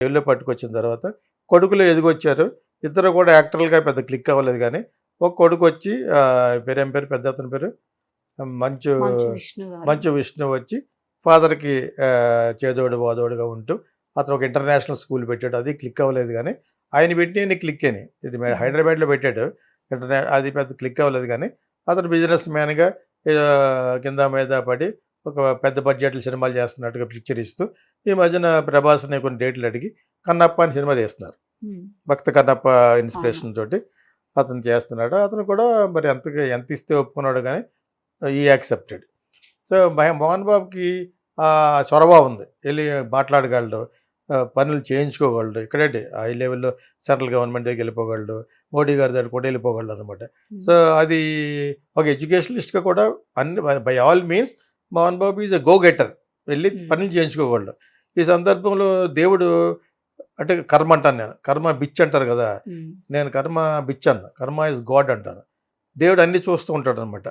జైల్లో పట్టుకొచ్చిన తర్వాత కొడుకులు ఎదిగొచ్చారు. ఇద్దరు కూడా యాక్టర్లుగా పెద్ద క్లిక్ అవ్వలేదు కానీ ఒక కొడుకు వచ్చి పేరేం పేరు? పెద్ద అతని పేరు? మంచు మంచు విష్ణు వచ్చి ఫాదర్కి చేదోడు వాదోడుగా ఉంటూ అతను ఒక ఇంటర్నేషనల్ స్కూల్ పెట్టాడు. అది క్లిక్ అవ్వలేదు కానీ ఆయన పెట్టి క్లిక్ అని. ఇది హైదరాబాద్లో పెట్టాడు. ఇంటర్నే అది పెద్ద క్లిక్ అవ్వలేదు కానీ అతను బిజినెస్ మ్యాన్గా కింద మీద పడి ఒక పెద్ద బడ్జెట్లు సినిమాలు చేస్తున్నట్టుగా పిక్చర్ ఇస్తూ ఈ మధ్యన ప్రభాస్ని కొన్ని డేట్లు అడిగి కన్నప్ప అని సినిమా తీస్తున్నారు. భక్త కన్నప్ప ఇన్స్పిరేషన్ తోటి అతను చేస్తున్నాడు. అతను కూడా మరి ఎంత ఎంత ఇస్తే ఒప్పుకున్నాడు కానీ ఈ యాక్సెప్టెడ్ సో మహ- మోహన్ బాబుకి ఆ చొరవ ఉంది. వెళ్ళి మాట్లాడగలడు పనులు చేయించుకోగలడు. ఇక్కడే హై లెవెల్లో సెంట్రల్ గవర్నమెంట్ దగ్గరికి వెళ్ళిపోగలడు. మోడీ గారి దగ్గర కూడా వెళ్ళిపోగలడు అనమాట. సో అది ఒక ఎడ్యుకేషనలిస్ట్గా కూడా అన్ని by all means Mohan Babu is a go getter వెళ్ళి. పనులు చేయించుకోగలడు. ఈ సందర్భంలో దేవుడు అంటే కర్మ అంటాను నేను. కర్మ బిచ్ అంటారు కదా. నేను కర్మ బిచ్ అన్న. కర్మ ఇస్ గాడ్ అంటాను. దేవుడు అన్ని చూస్తూ ఉంటాడు అనమాట